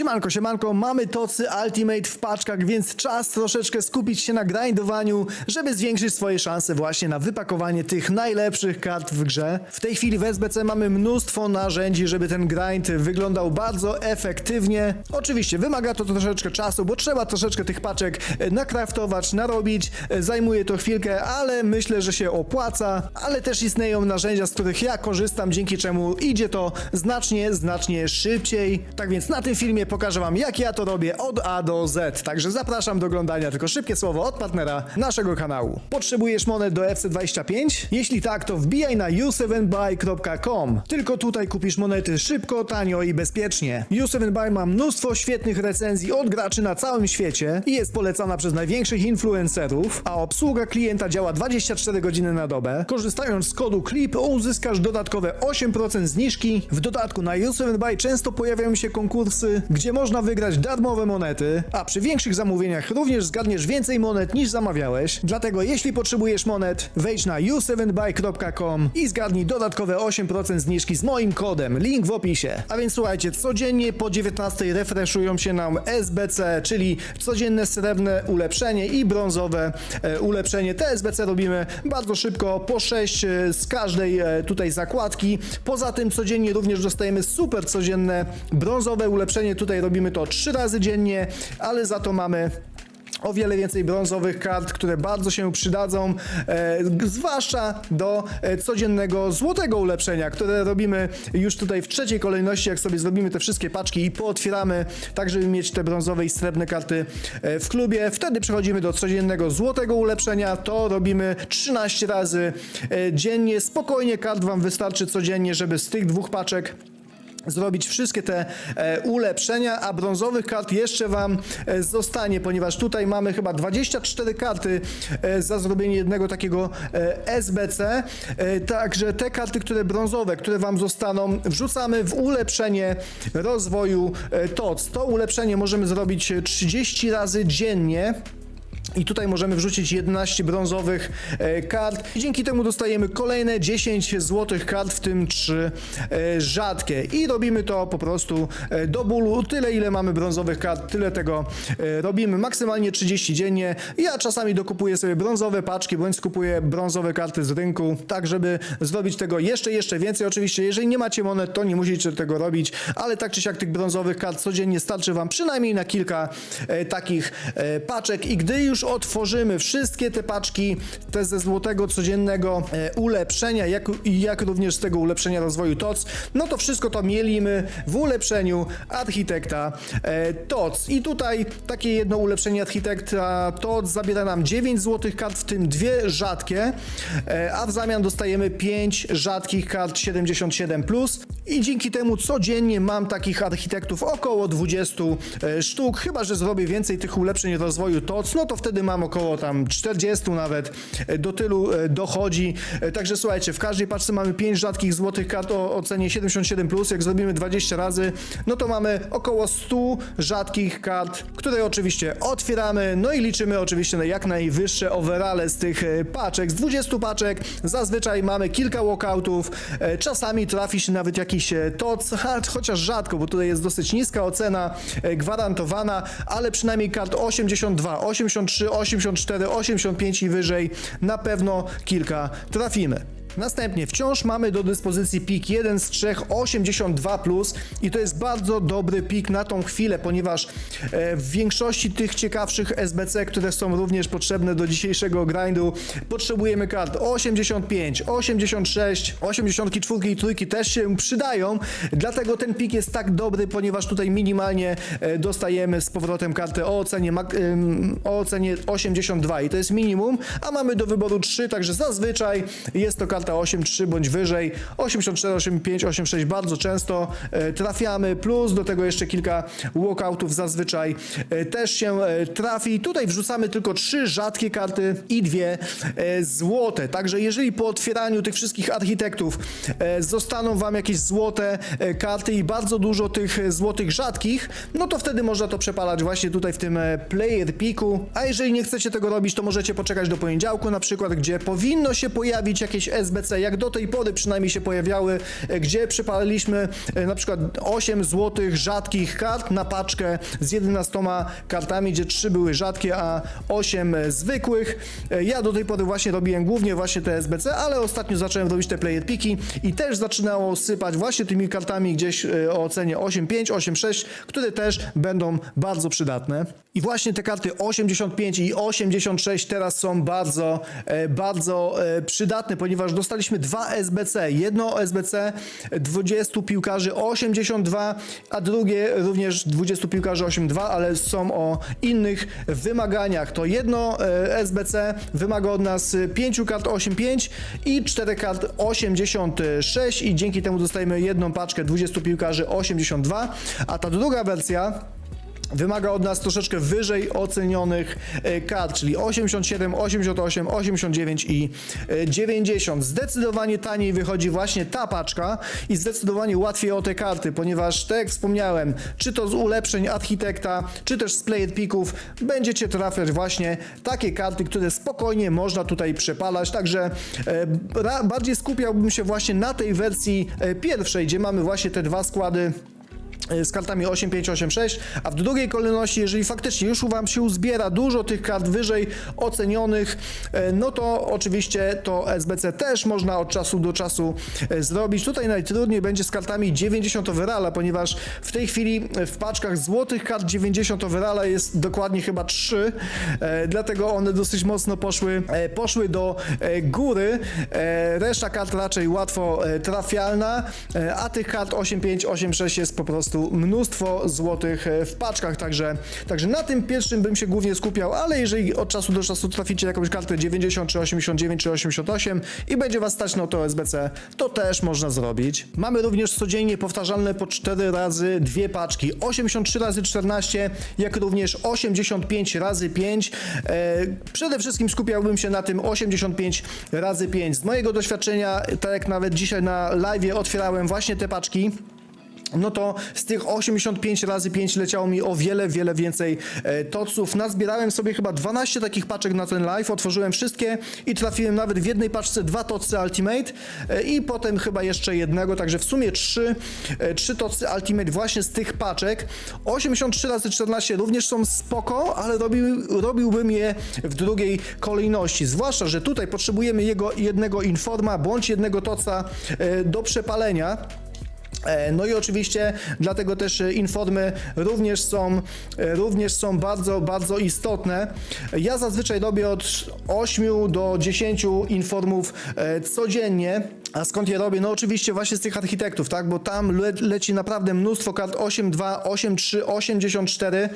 Siemanko, siemanko, mamy tocy Ultimate w paczkach, więc czas troszeczkę skupić się na grindowaniu, żeby zwiększyć swoje szanse właśnie na wypakowanie tych najlepszych kart w grze. W tej chwili w SBC mamy mnóstwo narzędzi, żeby ten grind wyglądał bardzo efektywnie. Oczywiście wymaga to troszeczkę czasu, bo trzeba troszeczkę tych paczek e, nakraftować, narobić, E, zajmuje to chwilkę, ale myślę, że się opłaca, ale też istnieją narzędzia, z których ja korzystam, dzięki czemu idzie to znacznie, znacznie szybciej. Tak więc na tym filmie pokażę wam jak ja to robię od A do Z. Także zapraszam do oglądania, tylko szybkie słowo od partnera naszego kanału. Potrzebujesz monet do FC25? Jeśli tak, to wbijaj na u7buy.com. Tylko tutaj kupisz monety szybko, tanio i bezpiecznie. U7buy ma mnóstwo świetnych recenzji od graczy na całym świecie i jest polecana przez największych influencerów, a obsługa klienta działa 24 godziny na dobę. Korzystając z kodu CLIP uzyskasz dodatkowe 8% zniżki. W dodatku na U7buy często pojawiają się konkursy, gdzie można wygrać darmowe monety, a przy większych zamówieniach również zgadniesz więcej monet niż zamawiałeś. Dlatego jeśli potrzebujesz monet, wejdź na u7buy.com i zgadnij dodatkowe 8% zniżki z moim kodem. Link w opisie. A więc słuchajcie, codziennie po 19 refreshują się nam SBC, czyli codzienne srebrne ulepszenie i brązowe e, ulepszenie. Te SBC robimy bardzo szybko, po 6 e, z każdej e, tutaj zakładki. Poza tym codziennie również dostajemy super codzienne brązowe ulepszenie. Tutaj robimy to 3 razy dziennie, ale za to mamy o wiele więcej brązowych kart, które bardzo się przydadzą, e, zwłaszcza do e, codziennego złotego ulepszenia, które robimy już tutaj w trzeciej kolejności, jak sobie zrobimy te wszystkie paczki i pootwieramy, tak żeby mieć te brązowe i srebrne karty e, w klubie. Wtedy przechodzimy do codziennego złotego ulepszenia, to robimy 13 razy e, dziennie. Spokojnie kart Wam wystarczy codziennie, żeby z tych dwóch paczek zrobić wszystkie te e, ulepszenia, a brązowych kart jeszcze Wam e, zostanie, ponieważ tutaj mamy chyba 24 karty e, za zrobienie jednego takiego e, SBC. E, także te karty, które brązowe, które Wam zostaną, wrzucamy w ulepszenie rozwoju e, TOC. To ulepszenie możemy zrobić e, 30 razy dziennie. I tutaj możemy wrzucić 11 brązowych e, kart i dzięki temu dostajemy kolejne 10 złotych kart, w tym 3 e, rzadkie. I robimy to po prostu e, do bólu. Tyle ile mamy brązowych kart, tyle tego robimy. Maksymalnie 30 dziennie. Ja czasami dokupuję sobie brązowe paczki, bądź skupuję brązowe karty z rynku, tak żeby zrobić tego jeszcze, jeszcze więcej. Oczywiście, jeżeli nie macie monet, to nie musicie tego robić, ale tak czy siak tych brązowych kart codziennie starczy Wam przynajmniej na kilka takich paczek i gdy już otworzymy wszystkie te paczki, te ze złotego codziennego e, ulepszenia, jak, jak również z tego ulepszenia rozwoju TOC, no to wszystko to mielimy w ulepszeniu architekta e, TOC. I tutaj takie jedno ulepszenie architekta TOC zabiera nam 9 złotych kart, w tym dwie rzadkie, e, a w zamian dostajemy 5 rzadkich kart 77+. Plus. I dzięki temu codziennie mam takich architektów około 20 e, sztuk, chyba że zrobię więcej tych ulepszeń rozwoju TOC, no to wtedy mam około tam 40 nawet, e, do tylu e, dochodzi. Także słuchajcie, w każdej paczce mamy 5 rzadkich złotych kart o ocenie 77+, plus. jak zrobimy 20 razy, no to mamy około 100 rzadkich kart, które oczywiście otwieramy, no i liczymy oczywiście na jak najwyższe overale z tych paczek. Z 20 paczek zazwyczaj mamy kilka walkoutów, czasami trafi się nawet jakiś TOC, ha, chociaż rzadko, bo tutaj jest dosyć niska ocena e, gwarantowana, ale przynajmniej kart 82, 83, 84, 85 i wyżej na pewno kilka trafimy. Następnie wciąż mamy do dyspozycji pik 1 z 3 82 plus i to jest bardzo dobry pik na tą chwilę, ponieważ e, w większości tych ciekawszych SBC, które są również potrzebne do dzisiejszego grindu, potrzebujemy kart 85, 86, 84 i trójki też się przydają, dlatego ten pik jest tak dobry, ponieważ tutaj minimalnie e, dostajemy z powrotem kartę o ocenie, o ocenie 82 i to jest minimum, a mamy do wyboru 3, także zazwyczaj jest to karta 8.3 bądź wyżej, 84, 85, 86 bardzo często e, trafiamy, plus do tego jeszcze kilka walkoutów zazwyczaj e, też się e, trafi. Tutaj wrzucamy tylko trzy rzadkie karty i dwie złote, także jeżeli po otwieraniu tych wszystkich architektów zostaną Wam jakieś złote karty i bardzo dużo tych złotych rzadkich, no to wtedy można to przepalać właśnie tutaj w tym player piku, a jeżeli nie chcecie tego robić, to możecie poczekać do poniedziałku na przykład, gdzie powinno się pojawić jakieś SB SBC, jak do tej pory przynajmniej się pojawiały, e, gdzie przypaliliśmy e, na przykład 8 złotych rzadkich kart na paczkę z 11 kartami, gdzie 3 były rzadkie, a 8 zwykłych. E, Ja do tej pory właśnie robiłem głównie właśnie te SBC, ale ostatnio zacząłem robić te player piki i też zaczynało sypać właśnie tymi kartami gdzieś o cenie 8.5, 8.6, które też będą bardzo przydatne. I właśnie te karty 85 i 86 teraz są bardzo, bardzo przydatne, ponieważ dostaliśmy dwa SBC. Jedno SBC 20 piłkarzy 82, a drugie również 20 piłkarzy 82, ale są o innych wymaganiach. To jedno e, SBC wymaga od nas 5 kart 85 i 4 kart 86 i dzięki temu dostajemy jedną paczkę 20 piłkarzy 82, a ta druga wersja wymaga od nas troszeczkę wyżej ocenionych e, kart, czyli 87, 88, 89 i e, 90. Zdecydowanie taniej wychodzi właśnie ta paczka i zdecydowanie łatwiej o te karty, ponieważ tak jak wspomniałem, czy to z ulepszeń architekta, czy też z player picków, będziecie trafiać właśnie takie karty, które spokojnie można tutaj przepalać, także e, bardziej skupiałbym się właśnie na tej wersji e, pierwszej, gdzie mamy właśnie te dwa składy e, z kartami 8, 5, 8, 6, a w drugiej kolejności, jeżeli faktycznie już Wam się uzbiera dużo tych kart wyżej ocenionych, e, no to oczywiście to SBC też można od czasu do czasu e, zrobić. Tutaj najtrudniej będzie z kartami 90 overalla, ponieważ w tej chwili w paczkach złotych kart 90 overalla jest dokładnie chyba 3, e, dlatego one dosyć mocno poszły, e, poszły do e, góry. E, Reszta kart raczej łatwo e, trafialna, e, a tych kart 8,5, 8,6 jest po prostu mnóstwo złotych e, w paczkach, także, także na tym pierwszym bym się głównie skupiał, ale jeżeli od czasu do czasu traficie jakąś kartę 90, czy 89, czy 88 i będzie Was stać na to SBC, to też można zrobić. Mamy również codziennie powtarzalne po 4 razy dwie paczki, 83 razy 14, jak również 85 razy 5. E, przede wszystkim skupiałbym się na tym 85 razy 5. Z mojego doświadczenia, tak jak nawet dzisiaj na live otwierałem właśnie te paczki, no to z tych 85 razy 5 leciało mi o wiele, wiele więcej e, toców. Nazbierałem sobie chyba 12 takich paczek na ten live, otworzyłem wszystkie i trafiłem nawet w jednej paczce dwa tocy Ultimate e, i potem chyba jeszcze jednego, także w sumie trzy, e, trzy tocy Ultimate właśnie z tych paczek. 83 razy 14 również są spoko, ale robił, robiłbym je w drugiej kolejności. Zwłaszcza, że tutaj potrzebujemy jego jednego informa bądź jednego toca e, do przepalenia. E, No i oczywiście dlatego też e, informy również są, e, również są bardzo, bardzo istotne. Ja zazwyczaj robię od 8 do 10 informów codziennie. A skąd je robię? No oczywiście właśnie z tych architektów, tak? Bo tam le leci naprawdę mnóstwo kart 8.2, 8.3, 84,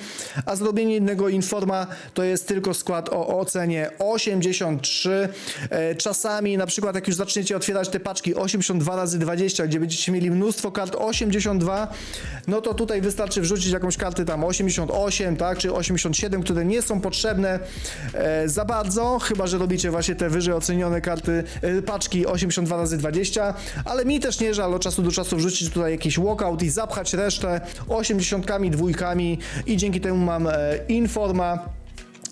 a zrobienie jednego informa to jest tylko skład o ocenie 83. E, czasami na przykład jak już zaczniecie otwierać te paczki 82 razy 20, gdzie będziecie mieli mnóstwo kart 82, no to tutaj wystarczy wrzucić jakąś kartę tam 88, tak? Czy 87, które nie są potrzebne e, za bardzo, chyba że robicie właśnie te wyżej ocenione karty, e, paczki 82 razy 20, ale mi też nie żal od czasu do czasu wrzucić tutaj jakiś walkout i zapchać resztę 80 dwójkami i dzięki temu mam e, informa.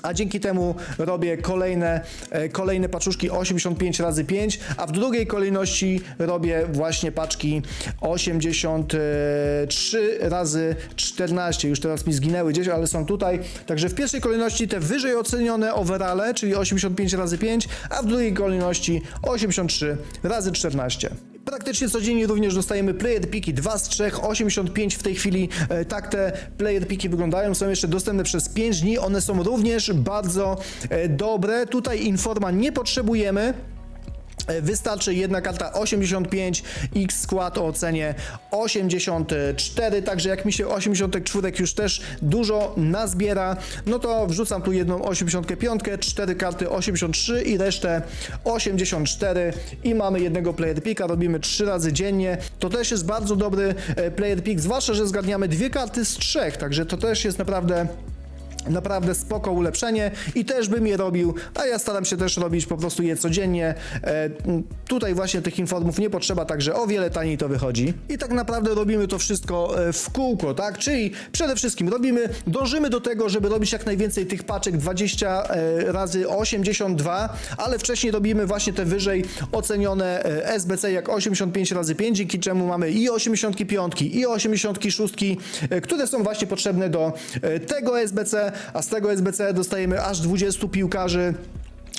A dzięki temu robię kolejne, e, kolejne paczuszki 85 razy 5, a w drugiej kolejności robię właśnie paczki 83 razy 14. Już teraz mi zginęły gdzieś, ale są tutaj. Także w pierwszej kolejności te wyżej ocenione overale, czyli 85 razy 5, a w drugiej kolejności 83 razy 14. Praktycznie codziennie również dostajemy player piki 2 z 3, 85 w tej chwili. E, tak te player piki wyglądają. Są jeszcze dostępne przez 5 dni. One są również bardzo e, dobre. Tutaj informa nie potrzebujemy. E, Wystarczy jedna karta 85, X skład o ocenie 84, także jak mi się 84 już też dużo nazbiera, no to wrzucam tu jedną 85, cztery karty 83 i resztę 84 i mamy jednego player picka, robimy 3 razy dziennie. To też jest bardzo dobry e, player pick, zwłaszcza, że zgadniamy dwie karty z trzech, także to też jest naprawdę Naprawdę spoko ulepszenie i też bym je robił, a ja staram się też robić po prostu je codziennie. E, tutaj właśnie tych informów nie potrzeba, także o wiele taniej to wychodzi. I tak naprawdę robimy to wszystko e, w kółko, tak? Czyli przede wszystkim robimy, dążymy do tego, żeby robić jak najwięcej tych paczek 20 e, razy 82, ale wcześniej robimy właśnie te wyżej ocenione e, SBC jak 85 razy 5, dzięki czemu mamy i 85 i 86, e, które są właśnie potrzebne do tego SBC, a z tego SBC dostajemy aż 20 piłkarzy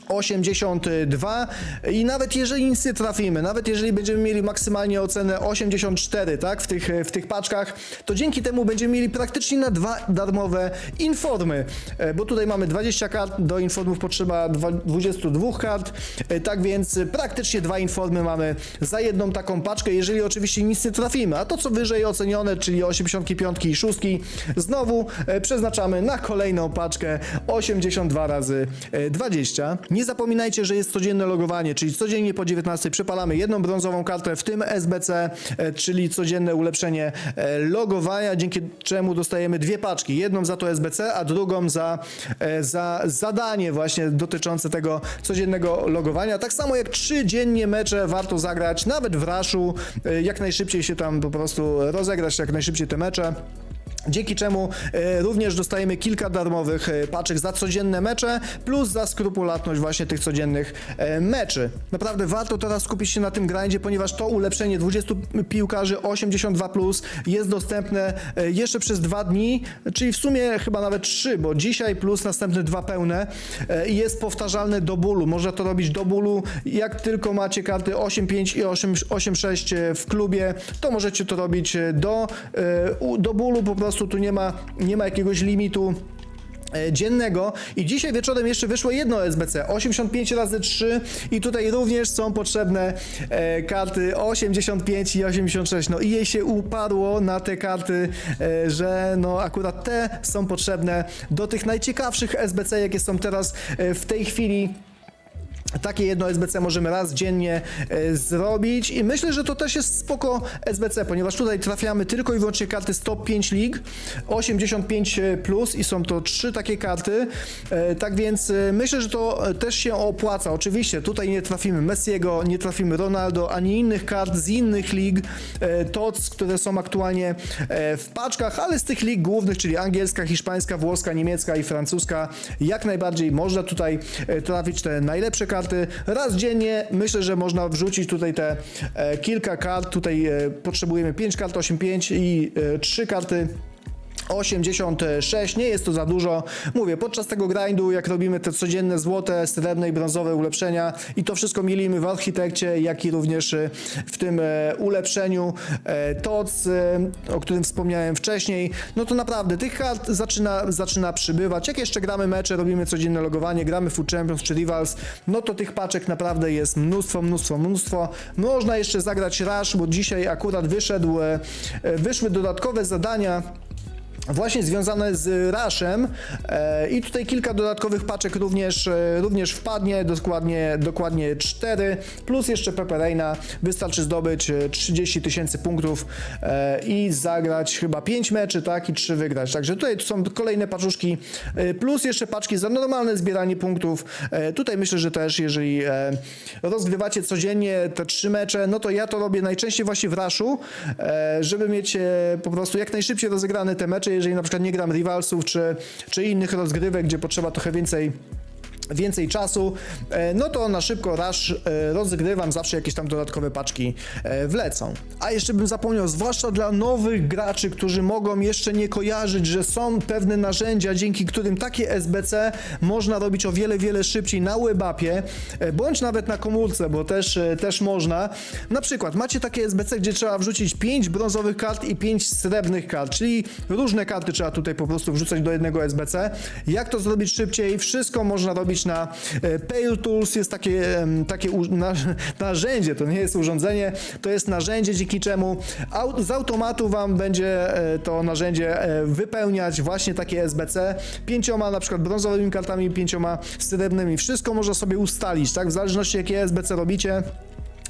82 i nawet jeżeli nic nie trafimy, nawet jeżeli będziemy mieli maksymalnie ocenę 84, tak, w tych, w tych paczkach, to dzięki temu będziemy mieli praktycznie na dwa darmowe informy, E, bo tutaj mamy 20 kart, do informów potrzeba dwa- 22 kart, E, tak więc praktycznie dwa informy mamy za jedną taką paczkę, jeżeli oczywiście nic nie trafimy, a to co wyżej ocenione, czyli 85 i 6, znowu e, przeznaczamy na kolejną paczkę 82 razy e, 20. Nie zapominajcie, że jest codzienne logowanie, czyli codziennie po 19 przepalamy jedną brązową kartę, w tym SBC, e, czyli codzienne ulepszenie e, logowania, dzięki czemu dostajemy dwie paczki. Jedną za to SBC, a drugą za, e, za zadanie właśnie dotyczące tego codziennego logowania. Tak samo jak trzy dziennie mecze warto zagrać, nawet w raszu, jak najszybciej się tam po prostu rozegrać, jak najszybciej te mecze. Dzięki czemu e, również dostajemy kilka darmowych e, paczek za codzienne mecze, plus za skrupulatność właśnie tych codziennych e, meczy. Naprawdę warto teraz skupić się na tym grindzie, ponieważ to ulepszenie 20 piłkarzy 82 plus jest dostępne jeszcze przez dwa dni, czyli w sumie chyba nawet trzy, bo dzisiaj plus następne dwa pełne i jest powtarzalne do bólu. Można to robić do bólu, jak tylko macie karty 8-5 i 8 8-6 w klubie, to możecie to robić do, do bólu po prostu tu nie ma, nie ma jakiegoś limitu e, dziennego. I dzisiaj wieczorem jeszcze wyszło jedno SBC 85 razy 3 i tutaj również są potrzebne e, karty 85 i 86 no i jej się upadło na te karty, e, że no akurat te są potrzebne do tych najciekawszych SBC jakie są teraz e, w tej chwili takie jedno SBC możemy raz dziennie e, zrobić i myślę, że to też jest spoko SBC, ponieważ tutaj trafiamy tylko i wyłącznie karty z top 5 lig, 85 plus i są to trzy takie karty, e, tak więc e, myślę, że to e, też się opłaca. Oczywiście tutaj nie trafimy Messiego, nie trafimy Ronaldo, ani innych kart z innych lig, e, TOC, które są aktualnie e, w paczkach, ale z tych lig głównych, czyli angielska, hiszpańska, włoska, niemiecka i francuska, jak najbardziej można tutaj e, trafić te najlepsze karty. Raz dziennie myślę, że można wrzucić tutaj te e, kilka kart. Tutaj e, potrzebujemy 5 kart 8-5 i e, 3 karty 86, nie jest to za dużo. Mówię, podczas tego grindu, jak robimy te codzienne złote, srebrne i brązowe ulepszenia i to wszystko mielimy w architekcie, jak i również e, w tym e, ulepszeniu e, TOC, o którym wspomniałem wcześniej, no to naprawdę tych kart zaczyna, zaczyna przybywać. Jak jeszcze gramy mecze, robimy codzienne logowanie, gramy Food Champions czy Rivals, no to tych paczek naprawdę jest mnóstwo, mnóstwo, mnóstwo. Można jeszcze zagrać Rush, bo dzisiaj akurat wyszedł, wyszły dodatkowe zadania właśnie związane z Rashem e, i tutaj kilka dodatkowych paczek również, e, również wpadnie, dokładnie, dokładnie 4, plus jeszcze Pepperina, wystarczy zdobyć e, 30 tysięcy punktów e, i zagrać chyba 5 meczy, tak, i 3 wygrać, także tutaj są kolejne paczuszki, e, plus jeszcze paczki za normalne zbieranie punktów, e, tutaj myślę, że też jeżeli e, rozgrywacie codziennie te 3 mecze, no to ja to robię najczęściej właśnie w Rashu, e, żeby mieć e, po prostu jak najszybciej rozegrane te mecze, jeżeli na przykład nie gram rivalsów czy, czy innych rozgrywek, gdzie potrzeba trochę więcej więcej czasu, e, no to na szybko rush e, rozgrywam, zawsze jakieś tam dodatkowe paczki e, wlecą. A jeszcze bym zapomniał, zwłaszcza dla nowych graczy, którzy mogą jeszcze nie kojarzyć, że są pewne narzędzia, dzięki którym takie SBC można robić o wiele, wiele szybciej na webapie, bądź nawet na komórce, bo też, też można. Na przykład macie takie SBC, gdzie trzeba wrzucić 5 brązowych kart i 5 srebrnych kart, czyli różne karty trzeba tutaj po prostu wrzucać do jednego SBC. Jak to zrobić szybciej? Wszystko można robić na e, Pale Tools, jest takie, takie narzędzie, to nie jest urządzenie, to jest narzędzie, dzięki czemu z automatu wam będzie e, to narzędzie e, wypełniać właśnie takie SBC pięcioma na przykład brązowymi kartami, pięcioma srebrnymi. Wszystko można sobie ustalić, tak? W zależności jakie SBC robicie.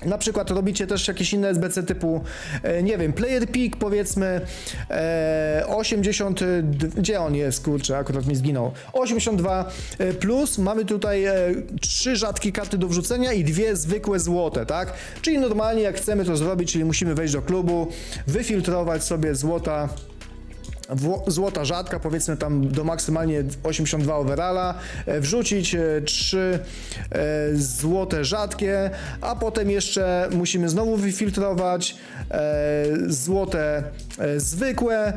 Na przykład robicie też jakieś inne SBC typu, e, nie wiem, player pick powiedzmy e, 80, e, gdzie on jest, kurczę, akurat mi zginął. 82 e, plus, mamy tutaj trzy rzadkie karty do wrzucenia i dwie zwykłe złote, tak? Czyli normalnie jak chcemy to zrobić, czyli musimy wejść do klubu, wyfiltrować sobie złota złota rzadka, powiedzmy tam do maksymalnie 82 overalla, e, wrzucić 3 złote rzadkie, a potem jeszcze musimy znowu wyfiltrować e, złote e, zwykłe e,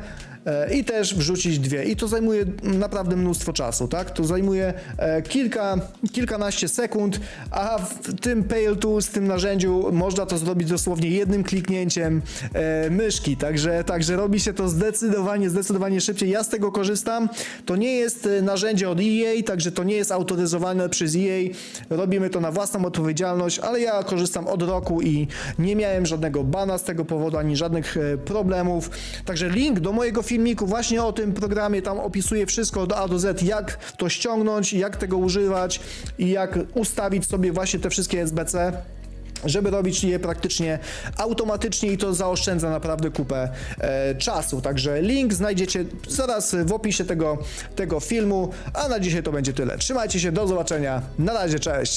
i też wrzucić dwie. I to zajmuje naprawdę mnóstwo czasu, tak? To zajmuje e, kilka, kilkanaście sekund, a w tym Pale Tools, tym narzędziu można to zrobić dosłownie jednym kliknięciem e, myszki, także, także robi się to zdecydowanie, zdecydowanie szybciej. Ja z tego korzystam. To nie jest e, narzędzie od EA, także to nie jest autoryzowane przez EA. Robimy to na własną odpowiedzialność, ale ja korzystam od roku i nie miałem żadnego bana z tego powodu, ani żadnych e, problemów. Także link do mojego filmiku właśnie o tym programie, tam opisuję wszystko od A do Z, jak to ściągnąć, jak tego używać i jak ustawić sobie właśnie te wszystkie SBC żeby robić je praktycznie automatycznie i to zaoszczędza naprawdę kupę e, czasu. Także link znajdziecie zaraz w opisie tego, tego filmu, a na dzisiaj to będzie tyle. Trzymajcie się, do zobaczenia, na razie, cześć!